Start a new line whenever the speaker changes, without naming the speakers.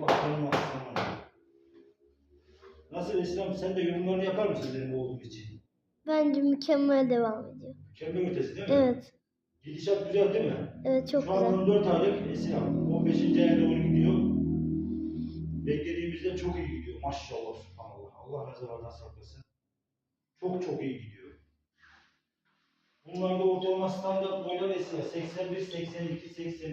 Allah canımı. Nasıl İslam sen de yorumlarını yapar mısın benim oğlum için?
Bence mükemmel devam ediyor.
Mükemmel ötesi değil mi?
Evet.
Gidişat güzel değil mi?
Evet çok güzel.
Şu an 14 aylık Esra. 15. aya doğru gidiyor. Beklediğimizde çok iyi gidiyor. Maşallah subhanallah. Allah nazarlardan saklasın. Çok çok iyi gidiyor. Bunlarda ortalama standart boylar Esra. 81, 82, 81.